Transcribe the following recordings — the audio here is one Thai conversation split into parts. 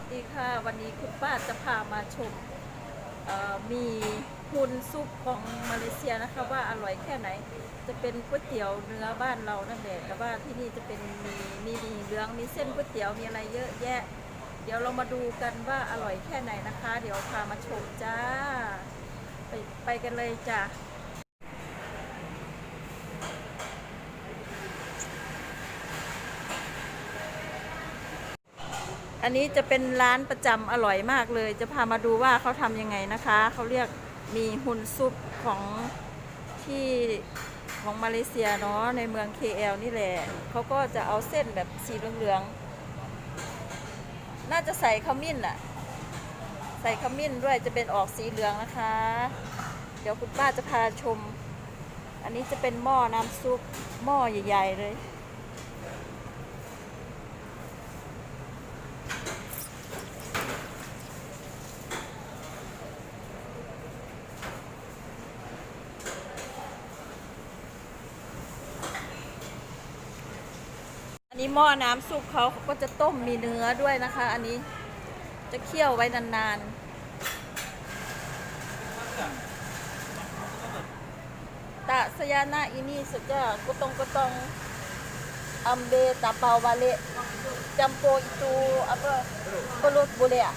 วัสดีค่ะ วันนี้คุณป้าจะพามาชมมีฮุนซุปของมาเลเซียนะคะว่าอร่อยแค่ไหน จะเป็นก๋วยเตี๋ยวเนื้อบ้านเรานั่นแหละแต่ว่าที่นี่จะเป็นมีมีมีเหลืองมีเส้นก๋วยเตี๋ยวมีอะไรเยอะแยะ เดี๋ยวเรามาดูกันว่าอร่อยแค่ไหนนะคะ เดี๋ยวพามาชมจ้า ไปไปกันเลยจ้ะ อันนี้จะเป็นร้านประจำอร่อยมากเลย จะพามาดูว่าเขาทำยังไงนะคะ เขาเรียกมีฮุนซุปของที่ของมาเลเซียเนาะในเมือง KL นี่แหละเขาก็จะเอาเส้นแบบสีเหลืองๆ น่าจะใส่ขมิ้นอะใส่ขมิ้นด้วยจะเป็นออกสีเหลืองนะคะ เดี๋ยวคุณป้าจะพาชม อันนี้จะเป็นหม้อน้ำซุปหม้อใหญ่ ๆ เลย หม้อน้ำซุปเขาเขาก็จะต้มมีเนื้อด้วยนะคะ อันนี้จะเคี่ยวไว้นานๆ ตะสยานะอินี่สุดจะกุตงกุตงอัมเบตาเปาบาเลจัมโป itu apa belut boleh ah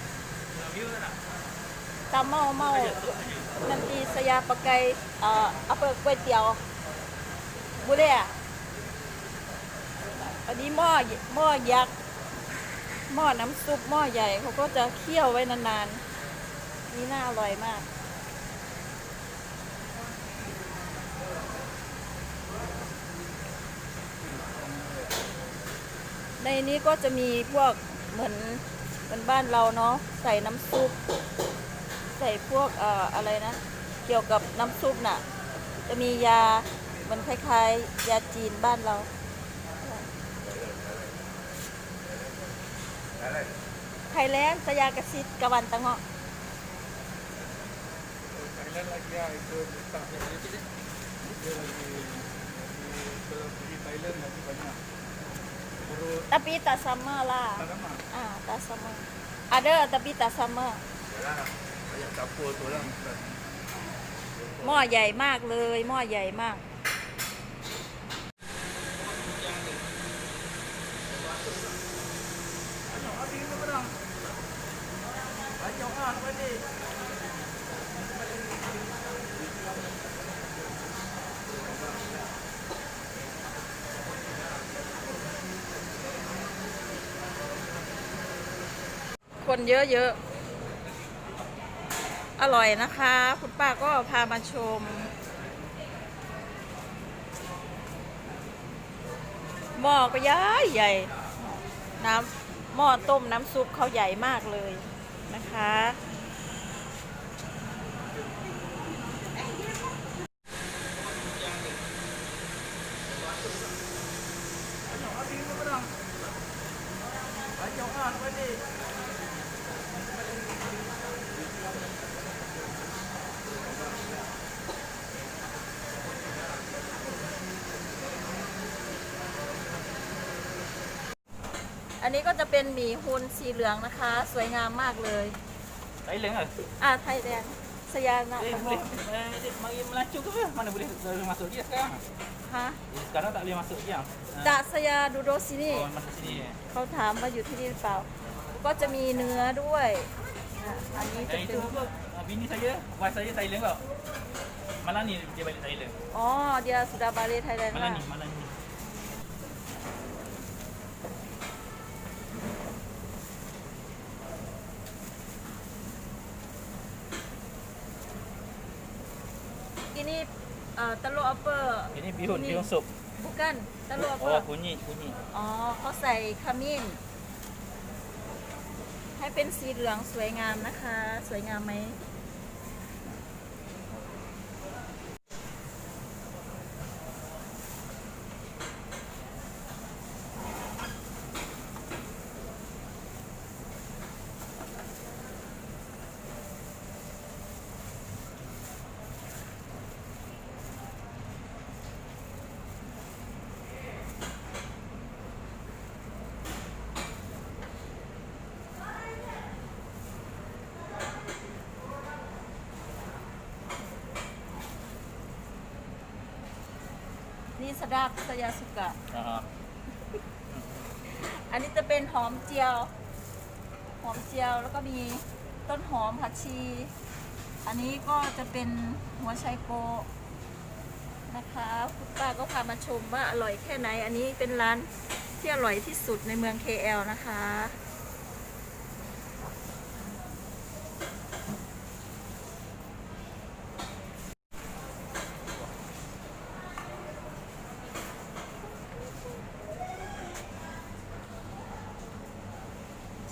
tak mau mau nanti saya pakai uh, apa kuih tiao boleh ah อั อันนี้หม้อหม้อยักษ์หม้อน้ำซุปหม้อใหญ่เขาก็จะเคี่ยวไว้นานๆ นี่น่าอร่อยมาก ในนี้ก็จะมีพวกเหมือนเหมือนบ้านเราเนาะใส่น้ำซุป ใส่พวกเอ่ออะไรนะ เกี่ยวกับน้ำซุปน่ะ จะมียาเหมันคล้ายๆ ยาจีนบ้านเรา Thailand saya kasih kawan tengok Thailand lagi lah itu tak dia lagi dia lagi lagi kalau pergi Thailand lagi banyak perut tapi tak sama lah tak lama ah tak sama ada tapi tak sama yalah banyak campur tu lah bukan หม้อใหญ่มากเลย หม้อใหญ่มาก banyak habis tu kadang banyak ah balik คนเยอะๆ อร่อยนะคะ คุณป้าก็พามาชม หม้อก็ใหญ่ใหญ่ น้ำหม้อต้มน้ำซุปเขาใหญ่มากเลยนะคะ banyak habis tu kadang banyak ah balik อันนี้ก็จะเป็นหมี่ฮุนสีเหลืองนะคะ สวยงามมากเลย Thailand lah อ่าไทยแดงสยานะ eh boleh eh, dia mari melacuk ke apa mana boleh boleh masuk dia sekarang ฮะ Eh, sekarang tak boleh masuk dia ดาสยาดูโดซินี่ oh masuk sini eh เขาถามว่าอยู่ที่นี่หรือเปล่า ก็จะมีเนื้อด้วยอะอันนี้จะ Dan เป็น itu apa, ah, bini saya, wife saya Thailand kau. Malam ni dia balik Thailand. อ๋อเดียสุดาบาลีไทยแลนด์ Malam ว่า ni, malam ni. อินี่ เอ่อตะโลอัปเปอร์ Ini bihun, bihun sup. บุกันตะโลอัปเปอ Oh, ร์ kunyit, kunyit. อ๋อเขาใส่ขมิ้น ให้เป็นสีเหลืองสวยงามนะคะ สวยงามไหม นี่สดาบสยาสุกะอ่าฮะอันนี้จะเป็นหอมเจียว หอมเจียวแล้วก็มีต้นหอมผักชี อันนี้ก็จะเป็นหัวไชโปะนะคะคุณป้าก็พามาชมว่าอร่อยแค่ไหน อันนี้เป็นร้านที่อร่อยที่สุดในเมือง KL นะคะ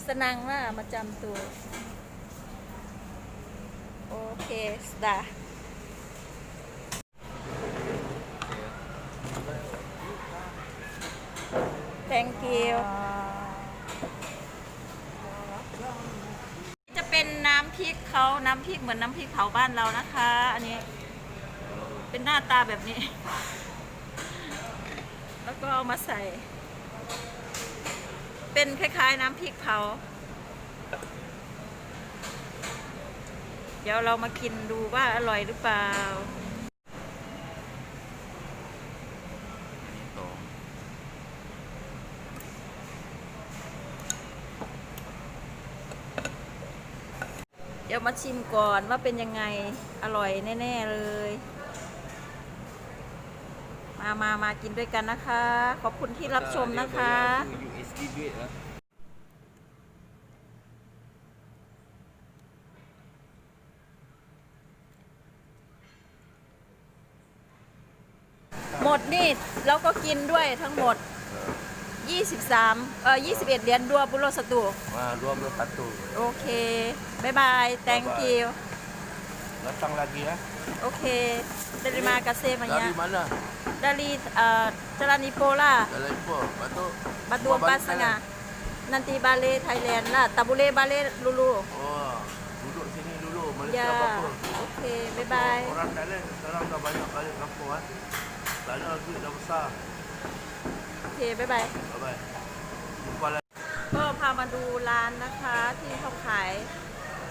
สนังว่ามาจำตัว โอเคสดา thank you จะเป็นน้ำพริกเขาน้ำพริกเหมือนน้ำพริกเผาบ้านเรานะคะ อันนี้ เป็นหน้าตาแบบนี้ แล้วก็เอามาใส่ เป็นคล้ายๆน้ำพริกเผา เดี๋ยวเรามากินดูว่าอร่อยหรือเปล่า เดี๋ยวมาชิมก่อนว่าเป็นยังไงอร่อยแน่ ๆ เลย มามามากินด้วยกันนะคะ ขอบคุณที่รับชมนะคะ USD duit lah. หมดนี่แล้วก็กินด้วยทั้งหมด 23 เอ่อ 21 เหรียญดัวบุโรสตู Ah, 21. โอเค บ๊ายบาย thank you Datang lagi ya. โอเค dari mana kasih Dari banyak mana? dari uh, Jalan Ipola Dari Ipoh. Lepas tu Batu buat Empat balik Setengah nanti balik Thailand lah tak boleh balik dulu Thailand. Oh, duduk sini dulu. Malaysia ya apa-apa. oke bye bye Orang Thailand sekarang dah banyak balik kampung kan. Tak ada duit dah besar. โอเคบายบาย Bye bye. Jumpa lagi. ก็พามาดูร้านนะคะที่เขาขาย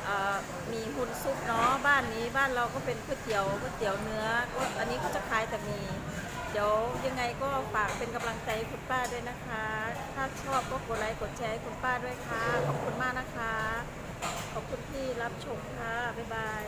เอ่อมีหุ่นซุปเนาะบ้านนี้บ้านเราก็เป็นก๋วยเตี๋ยวก๋วยเตี๋ยวเนื้อก็อันนี้ก็จะขายแต่มี เดี๋ยวยังไงก็ฝากเป็นกำลังใจให้คุณป้าด้วยนะคะ ถ้าชอบก็กดไลค์กดแชร์ให้คุณป้าด้วยค่ะ ขอบคุณมากนะคะ ขอบคุณที่รับชมค่ะ บ๊ายบาย